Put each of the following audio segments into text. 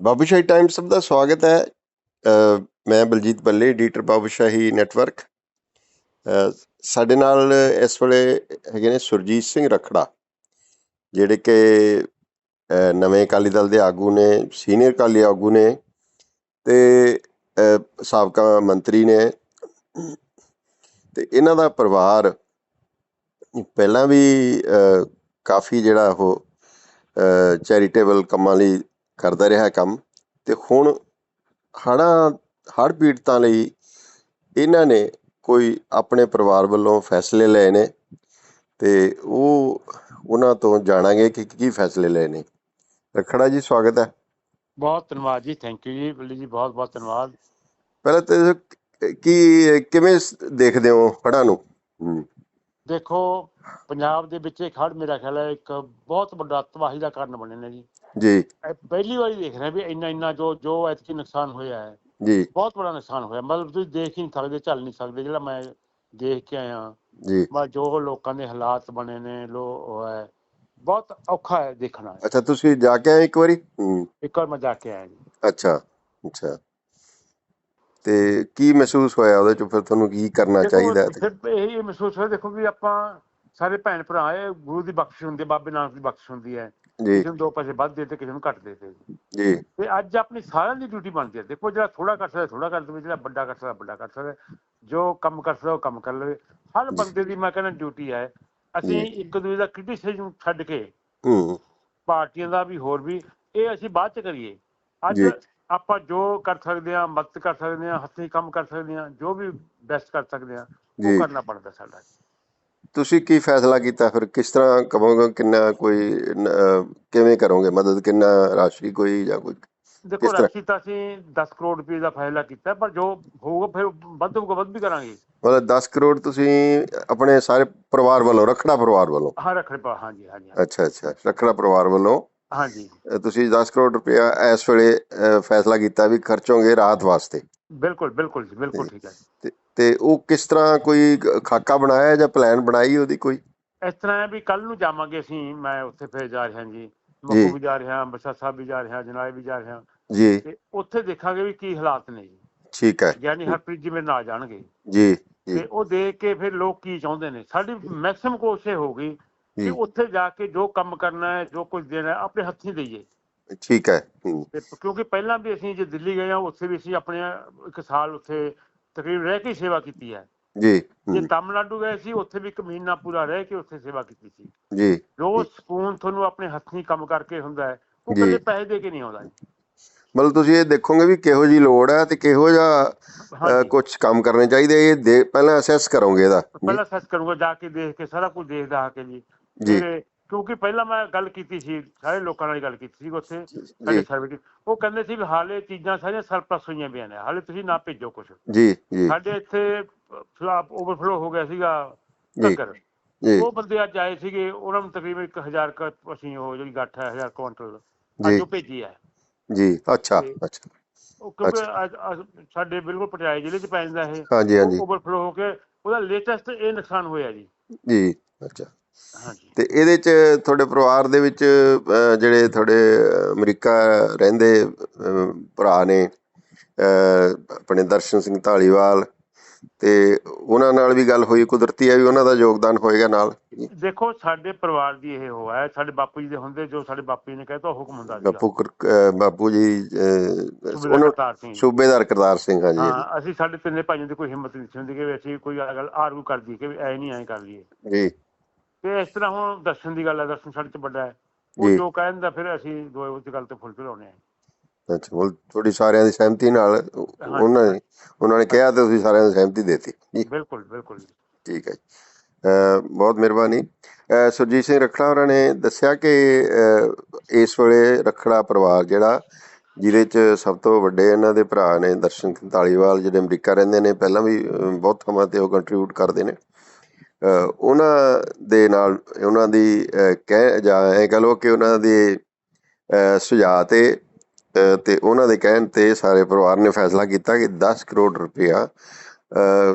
Babushahi time ਸਭ ਦਾ ਸਵਾਗਤ ਹੈ। ਮੈਂ ਬਲਜੀਤ ਬੱਲੇ ਐਡੀਟਰ ਬਾਬੂਸ਼ਾਹੀ ਨੈਟਵਰਕ। ਸਾਡੇ ਨਾਲ ਇਸ ਵੇਲੇ ਹੈਗੇ ਨੇ ਸੁਰਜੀਤ ਸਿੰਘ ਰਖੜਾ, ਜਿਹੜੇ ਕਿ ਨਵੇਂ ਅਕਾਲੀ ਦਲ ਦੇ ਆਗੂ ਨੇ, ਸੀਨੀਅਰ ਅਕਾਲੀ ਆਗੂ ਨੇ ਤੇ ਸਾਬਕਾ ਮੰਤਰੀ ਨੇ। ਤੇ ਇਹਨਾਂ ਦਾ ਪਰਿਵਾਰ ਪਹਿਲਾਂ ਵੀ ਕਾਫੀ ਜਿਹੜਾ ਉਹ ਚੈਰੀਟੇਬਲ ਕੰਮਾਂ ਲਈ ਕਰਦਾ ਰਿਹਾ ਕੰਮ ਤੇ ਹੁਣ ਹੜ੍ਹਾਂ ਹੜ੍ਹ ਪੀੜਤਾਂ ਲਈ ਇਹਨਾਂ ਨੇ ਕੋਈ ਆਪਣੇ ਪਰਿਵਾਰ ਵੱਲੋਂ ਫੈਸਲੇ ਲਏ ਨੇ ਤੇ ਉਹ ਉਹਨਾਂ ਤੋਂ ਜਾਣਾਂਗੇ ਕਿ ਕੀ ਫੈਸਲੇ ਲਏ ਨੇ। ਰਖੜਾ ਜੀ ਸਵਾਗਤ ਹੈ। ਬਹੁਤ ਧੰਨਵਾਦ ਜੀ ਥੈਂਕ ਯੂ ਜੀ ਬੱਲੀ ਜੀ ਬਹੁਤ ਬਹੁਤ ਧੰਨਵਾਦ। ਪਹਿਲਾਂ ਤੇ ਕੀ ਕਿਵੇਂ ਦੇਖਦੇ ਹੋ ਹੜ੍ਹਾਂ ਨੂੰ? ਦੇਖੋ ਪੰਜਾਬ ਦੇ ਵਿੱਚ ਇਹ ਖੜ ਮੇਰਾ ਖਿਆਲ ਹੈ ਇੱਕ ਬਹੁਤ ਵੱਡਾ ਤਬਾਹੀ ਦਾ ਕਾਰਨ ਬਣੇ ਨੇ ਜੀ। ਜੀ। ਪਹਿਲੀ ਵਾਰੀ ਦੇਖ ਰਹੇ ਵੀ ਇੰਨਾ ਇੰਨਾ ਜੋ ਜੋ ਐਤਕੀ ਨੁਕਸਾਨ ਹੋਇਆ ਹੈ। ਜੀ। ਬਹੁਤ ਬੜਾ ਨੁਕਸਾਨ ਹੋਇਆ। ਮਤਲਬ ਤੁਸੀਂ ਦੇਖ ਹੀ ਨਹੀਂ ਸਕਦੇ ਚੱਲ ਨਹੀਂ ਸਕਦੇ ਜਿਹੜਾ ਮੈਂ ਦੇਖ ਕੇ ਆਇਆ। ਜੀ। ਮੈਂ ਜੋ ਲੋਕਾਂ ਦੇ ਹਾਲਾਤ ਬਣੇ ਨੇ ਲੋ ਹੈ। ਬਹੁਤ ਔਖਾ ਹੈ ਦੇਖਣਾ। ਅੱਛਾ ਤੁਸੀਂ ਜਾ ਕੇ ਆਏ ਇੱਕ ਵਾਰੀ? ਇੱਕ ਵਾਰ ਮੈਂ ਜਾ ਕੇ ਆਇਆ ਜੀ। ਅੱਛਾ ਅੱਛਾ। ਤੇ ਕੀ ਮਹਿਸੂਸ ਹੋਇਆ ਉਹਦੇ ਚ? ਫਿਰ ਤੁਹਾਨੂੰ ਕੀ ਕਰਨਾ ਚਾਹੀਦਾ ਫਿਰ ਇਹ ਇਹ ਮਹਿਸੂਸ ਹੋਇਆ ਦੇਖੋ ਵੀ ਆਪਾਂ ਸਾਰੇ ਭੈਣ ਭਰਾ ਹੈ ਗੁਰੂ ਦੀ ਬਖਸ਼ਿਸ਼ ਹੁੰਦੀ ਹੈ ਬਾਬੇ ਨਾਨਕ ਦੀ ਬਖਸ਼ਿਸ਼ ਹੁੰਦੀ ਹੈ। ਜੀ। ਕਿਸੇ ਨੂੰ ਦੋ ਪੈਸੇ ਵੱਧ ਦੇ ਤੇ ਕਿਸੇ ਨੂੰ ਘੱਟ ਦੇ ਤੇ ਜੀ। ਤੇ ਅੱਜ ਆਪਣੀ ਸਾਰਿਆਂ ਦੀ ਡਿਊਟੀ ਬਣਦੀ ਹੈ। ਦੇਖੋ ਜਿਹੜਾ ਥੋੜਾ ਕਰ ਸਕਦਾ ਥੋੜਾ ਕਰ ਦੇਵੇ ਜਿਹੜਾ ਵੱਡਾ ਕਰ ਸਕਦਾ ਵੱਡਾ ਕਰ ਸਕਦਾ। ਜੋ ਕੰਮ ਕਰ ਸਕਦਾ ਉਹ ਕੰਮ ਕਰ ਲਵੇ। ਹਰ ਬੰਦੇ ਦੀ ਮੈਂ ਕਹਿੰਦਾ ਡਿਊਟੀ ਹੈ। ਅਸੀਂ। ਇੱਕ ਦੂਜੇ ਦਾ ਕ੍ਰਿਟਿਸਿਜ਼ਮ ਛੱਡ ਕੇ ਹੂੰ। ਪਾਰਟੀਆਂ ਦਾ ਵੀ ਹੋਰ ਵੀ ਇਹ ਅਸੀਂ ਬਾਅਦ ਚ ਕਰੀਏ। ਅੱਜ। ਆਪਾਂ ਜੋ ਕਰ ਸਕਦੇ ਹਾਂ ਮਦਦ ਕਰ ਸਕਦੇ ਹਾਂ ਹੱਥੀਂ ਕੰਮ ਕਰ ਸਕਦੇ ਹਾਂ ਜੋ ਵੀ ਬੈਸਟ ਕਰ ਸਕਦੇ ਹਾਂ ਜੀ। ਉਹ ਕਰਨਾ ਪੜਦਾ ਸਾਡਾ। ਤੁਸੀਂ ਕੀ ਫੈਸਲਾ ਕੀਤਾ? ਫਿਰ ਕਿਸ ਤਰ੍ਹਾਂ ਕਹੋਗੇ ਕਿੰਨਾ ਕੋਈ ਕਿਵੇਂ ਕਰੋਗੇ ਮਦਦ? ਕਿੰਨਾ ਰਾਸ਼ੀ ਕੋਈ ਜਾਂ ਕੋਈ ਦੇਖੋ? ਰਾਸ਼ੀ ਤਾਂ ਅਸੀਂ 10 ਕਰੋੜ ਰੁਪਏ ਦਾ ਫੈਸਲਾ ਕੀਤਾ ਪਰ ਜੋ ਹੋਊਗਾ ਫਿਰ ਵੱਧ ਹੋਊਗਾ ਵੱਧ ਵੀ ਕਰਾਂਗੇ। ਮਤਲਬ 10 ਕਰੋੜ ਤੁਸੀਂ ਆਪਣੇ ਸਾਰੇ ਪਰਿਵਾਰ ਵੱਲੋਂ ਰਖੜਾ ਪਰਿਵਾਰ ਵੱਲੋਂ? ਹਾਂ ਰੱਖੜੇ ਪਾ ਹਾਂਜੀ ਹਾਂਜੀ। ਅੱਛਾ ਅੱਛਾ ਰਖੜਾ ਪਰਿਵਾਰ ਵੱਲੋਂ? ਹਾਂਜੀ। ਤੁਸੀਂ 10 ਕਰੋੜ ਰੁਪਇਆ ਇਸ ਵੇਲੇ ਫੈਸਲਾ ਕੀਤਾ ਵੀ ਖਰਚੋਗੇ ਰਾਹਤ ਵਾਸਤੇ? ਬਿਲਕੁਲ ਬਿਲਕੁਲ ਜੀ ਬਿਲਕੁਲ ਠੀਕ ਹੈ। ਤੇ- ਉਹ ਕਿਸ ਤਰ੍ਹਾਂ ਕੋਈ ਖਾਕਾ ਬਣਾਇਆ ਜਾਂ ਪਲਾਨ ਬਣਾਈ ਉਹਦੀ ਕੋਈ? ਇਸ ਤਰ੍ਹਾਂ ਹੈ ਵੀ ਕੱਲ ਨੂੰ ਜਾਵਾਂਗੇ ਅਸੀਂ ਮੈਂ ਉੱਥੇ ਫਿਰ ਜਾ ਰਿਹਾ ਜੀ। ਮੱਕੂ ਵੀ ਜਾ ਰਿਹਾ ਅੰਮ੍ਰਿਤਸਰ ਸਾਹਿਬ ਵੀ ਜਾ ਰਿਹਾ ਜਨਾਲੇ ਵੀ ਜਾ ਰਿਹਾ। ਜੀ। ਤੇ ਉੱਥੇ ਦੇਖਾਂਗੇ ਵੀ ਕੀ ਹਾਲਾਤ ਨੇ ਜੀ। ਠੀਕ ਹੈ। ਗਿਆਨੀ ਹਰਪ੍ਰੀਤ ਜੀ ਮੇਰੇ ਨਾਲ ਜਾਣਗੇ। ਜੀ ਤੇ ਉਹ ਦੇਖ ਕੇ ਫਿਰ ਲੋਕ ਕੀ ਚਾਹੁੰਦੇ ਨੇ। ਸਾਡੀ ਮੈਕਸਿਮਮ ਕੋਸ਼ਿਸ਼ ਹੋਊਗੀ ਕਿ ਜੀ। ਉੱਥੇ ਜਾ ਕੇ ਜੋ ਕੰਮ ਕਰਨਾ ਹੈ ਜੋ ਕੁਝ ਦੇਣਾ ਹੈ ਆਪਣੇ ਹੱਥੀਂ ਦਈਏ। ਠੀਕ ਹੈ। ਹੂੰ, ਕਿਉਂਕਿ ਪਹਿਲਾਂ ਵੀ ਅਸੀਂ ਜੇ ਦਿੱਲੀ ਗਏ ਆ ਉੱਥੇ ਵੀ ਅਸੀਂ ਆਪਣੇ ਇੱਕ ਸਾਲ ਉੱਥੇ ਤਕਰੀਬ ਰਹਿ ਕੇ ਸੇਵਾ ਕੀਤੀ ਹੈ। ਜੀ ਜੇ ਤਾਮਿਲਨਾਡੂ ਗਏ ਸੀ ਉੱਥੇ ਵੀ ਇੱਕ ਮਹੀਨਾ ਪੂਰਾ ਰਹਿ ਕੇ ਉੱਥੇ ਸੇਵਾ ਕੀਤੀ ਸੀ। ਜੀ। ਜੋ ਸਕੂਨ ਤੁਹਾਨੂੰ ਆਪਣੇ ਹੱਥੀਂ ਕੰਮ ਕਰਕੇ ਹੁੰਦਾ ਹੈ। ਉਹ। ਕਦੇ ਪੈਸੇ ਦੇ ਕੇ ਨਹੀਂ ਆਉਂਦਾ। ਮਤਲਬ ਤੁਸੀਂ ਇਹ ਦੇਖੋਗੇ ਵੀ ਕਿਹੋ ਜੀ ਲੋੜ ਹੈ ਤੇ ਕਿਹੋ ਜਿਹਾ ਕੁਝ ਕੰਮ ਕਰਨੇ ਚਾਹੀਦੇ ਇਹ ਪਹਿਲਾਂ ਅਸੈਸ ਕਰੋਗੇ ਇਹਦਾ। ਪਹਿਲਾਂ ਸਰਚ ਕਰੂੰਗਾ ਜਾ ਕੇ ਦੇਖ ਕੇ ਸਾਰਾ ਕੁਝ ਦੇਖਦਾ ਆ ਕੇ ਜੀ। ਜੀ। ਕਿਉਂਕਿ ਪਹਿਲਾਂ ਮੈਂ ਗੱਲ ਕੀਤੀ ਸੀ ਸਾਰੇ ਲੋਕਾਂ ਨਾਲ ਗੱਲ ਕੀਤੀ ਸੀ ਉੱਥੇ ਸਾਡੇ ਸਰਵੇ ਉਹ ਕਹਿੰਦੇ ਸੀ ਵੀ ਹਾਲੇ ਚੀਜ਼ਾਂ ਸਾਰੀਆਂ ਸਰਪਲਸ ਹੋਈਆਂ ਪਈਆਂ ਨੇ ਹਾਲੇ ਤੁਸੀਂ ਨਾ ਭੇਜੋ ਕੁਝ ਜੀ ਜੀ। ਸਾਡੇ ਇੱਥੇ ਫਲਾਪ ਓਵਰਫਲੋ ਹੋ ਗਿਆ ਸੀਗਾ ਜੀ ਟੱਕਰ ਜੀ। ਉਹ ਬੰਦੇ ਅੱਜ ਆਏ ਸੀਗੇ ਉਹਨਾਂ ਨੂੰ ਤਕਰੀਬਨ 1000 ਕ ਅਸੀਂ ਉਹ ਜਿਹੜੀ ਗੱਠ ਹੈ 1000 ਕੁਇੰਟਲ। ਅੱਜ ਉਹ ਭੇਜੀ ਹੈ। ਜੀ ਅੱਛਾ ਅੱਛਾ। ਉਹ ਕਿਉਂਕਿ ਸਾਡੇ ਬਿਲਕੁਲ ਪਟਿਆਲੇ ਜ਼ਿਲ੍ਹੇ 'ਚ ਪੈ ਜਾਂਦਾ ਇਹ। ਹਾਂਜੀ ਹਾਂਜੀ। ਓਵਰਫਲੋ ਹੋ ਕੇ ਉਹਦਾ ਲੇਟੈਸਟ ਇਹ ਨੁਕਸਾਨ ਹੋਇਆ ਜੀ। ਜੀ ਅੱਛਾ। ਤੇ ਇਹਦੇ ਚ ਤੁਹਾਡੇ ਪਰਿਵਾਰ ਦੇ ਵਿੱਚ ਜਿਹੜੇ ਤੁਹਾਡੇ ਅਮਰੀਕਾ ਰਹਿੰਦੇ ਭਰਾ ਨੇ ਆਪਣੇ ਦਰਸ਼ਨ ਸਿੰਘ ਢਾਲੀਵਾਲ ਤੇ ਉਹਨਾਂ ਨਾਲ ਵੀ ਗੱਲ ਹੋਈ ਕੁਦਰਤੀ ਹੈ ਵੀ ਉਹਨਾਂ ਦਾ ਯੋਗਦਾਨ ਹੋਏਗਾ ਨਾਲ? ਦੇਖੋ ਸਾਡੇ ਪਰਿਵਾਰ ਦੀ ਇਹ ਹੋ ਹੈ ਸਾਡੇ ਬਾਪੂ ਜੀ ਦੇ ਹੁੰਦੇ ਜੋ ਸਾਡੇ ਬਾਪੂ ਜੀ ਨੇ ਕਹਿਤਾ ਹੁਕਮ ਹੁੰਦਾ ਸੀਗਾ। ਬਾਪੂ ਬਾਪੂ ਜੀ ਸੁਬੇਦਾਰ ਕਰਤਾਰ ਸਿੰਘ ਜੀ। ਹਾਂ ਅਸੀਂ ਸਾਡੇ ਤਿੰਨੇ ਭਾਈਆਂ ਦੀ ਕੋਈ ਹਿੰਮਤ ਨਹੀਂ ਸੀ ਹੁੰਦੀ ਕਿ ਅਸੀਂ ਕੋਈ ਗੱਲ ਕਰ ਦਈਏ ਕਿ ਐ ਨਹੀਂ ਐ ਕਰ ਲਈਏ। ਜੀ। ਤੇ ਇਸ ਤਰ੍ਹਾਂ ਹੁਣ ਦਰਸ਼ਨ ਦੀ ਗੱਲ ਹੈ ਦਰਸ਼ਨ ਸਾਡੇ ਤੋਂ ਵੱਡਾ ਹੈ। ਉਹ ਜੀ। ਕਹਿੰਦਾ ਫਿਰ ਅਸੀਂ ਦੋਏ ਉਸ ਗੱਲ ਤੇ ਫੁੱਲ ਚੜਾਉਣੇ ਆ ਅੱਛਾ ਉਹ ਤੁਹਾਡੀ ਸਾਰਿਆਂ ਦੀ ਸਹਿਮਤੀ ਨਾਲ ਉਹਨਾਂ ਨੇ ਉਹਨਾਂ ਨੇ ਕਿਹਾ ਤੇ ਤੁਸੀਂ ਸਾਰਿਆਂ ਦੀ ਸਹਿਮਤੀ ਦੇਤੀ। ਬਿਲਕੁਲ ਬਿਲਕੁਲ। ਠੀਕ ਹੈ ਬਹੁਤ ਮਿਹਰਬਾਨੀ। ਸੁਰਜੀਤ ਸਿੰਘ ਰਖੜਾ ਹੋਰਾਂ ਨੇ ਦੱਸਿਆ ਕਿ ਇਸ ਵੇਲੇ ਰਖੜਾ ਪਰਿਵਾਰ ਜਿਹੜਾ ਜਿਹਦੇ ਚ ਸਭ ਤੋਂ ਵੱਡੇ ਇਹਨਾਂ ਦੇ ਭਰਾ ਨੇ ਦਰਸ਼ਨ ਸਿੰਘ ਧਾਲੀਵਾਲ ਜਿਹੜੇ ਅਮਰੀਕਾ ਰਹਿੰਦੇ ਨੇ ਪਹਿਲਾਂ ਵੀ ਬਹੁਤ ਥਾਵਾਂ ਤੇ ਉਹ ਕੰਟਰੀਬਿਊਟ ਕਰਦੇ ਨੇ। ਉਹਨਾਂ ਦੇ ਨਾਲ ਉਹਨਾਂ ਦੀ ਕਹਿ ਜਾਂ ਐਂ ਕਹਿ ਲਓ ਕਿ ਉਹਨਾਂ ਦੇ ਸੁਝਾਅ ਤੇ ਅਤੇ ਉਹਨਾਂ ਦੇ ਕਹਿਣ ਤੇ ਸਾਰੇ ਪਰਿਵਾਰ ਨੇ ਫੈਸਲਾ ਕੀਤਾ ਕਿ 10 ਕਰੋੜ ਰੁਪਇਆ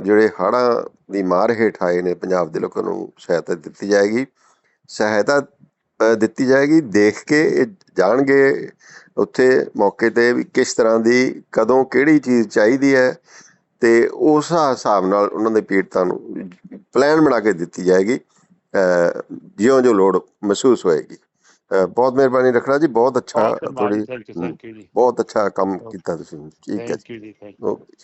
ਜਿਹੜੇ ਹੜ੍ਹਾਂ ਦੀ ਮਾਰ ਹੇਠ ਆਏ ਨੇ ਪੰਜਾਬ ਦੇ ਲੋਕਾਂ ਨੂੰ ਸਹਾਇਤਾ ਦਿੱਤੀ ਜਾਏਗੀ। ਸਹਾਇਤਾ ਦਿੱਤੀ ਜਾਏਗੀ, ਦੇਖ ਕੇ ਇਹ ਜਾਣਗੇ ਉੱਥੇ ਮੌਕੇ ਤੇ ਵੀ ਕਿਸ ਤਰ੍ਹਾਂ ਦੀ ਕਦੋਂ ਕਿਹੜੀ ਚੀਜ਼ ਚਾਹੀਦੀ ਹੈ। ਤੇ ਉਸ ਹਿਸਾਬ ਨਾਲ ਉਹਨਾਂ ਦੇ ਪੀੜਤਾਂ ਨੂੰ ਪਲਾਨ ਬਣਾ ਕੇ ਦਿੱਤੀ ਜਾਏਗੀ ਜਿਉਂ ਜੋ ਲੋੜ ਮਹਿਸੂਸ ਹੋਏਗੀ। ਬਹੁਤ ਮਿਹਰਬਾਨੀ ਰੱਖਣਾ ਜੀ ਬਹੁਤ ਅੱਛਾ ਥੋੜੀ ਬਹੁਤ ਅੱਛਾ ਕੰਮ ਕੀਤਾ ਤੁਸੀਂ। ਠੀਕ ਹੈ ਓਕੇ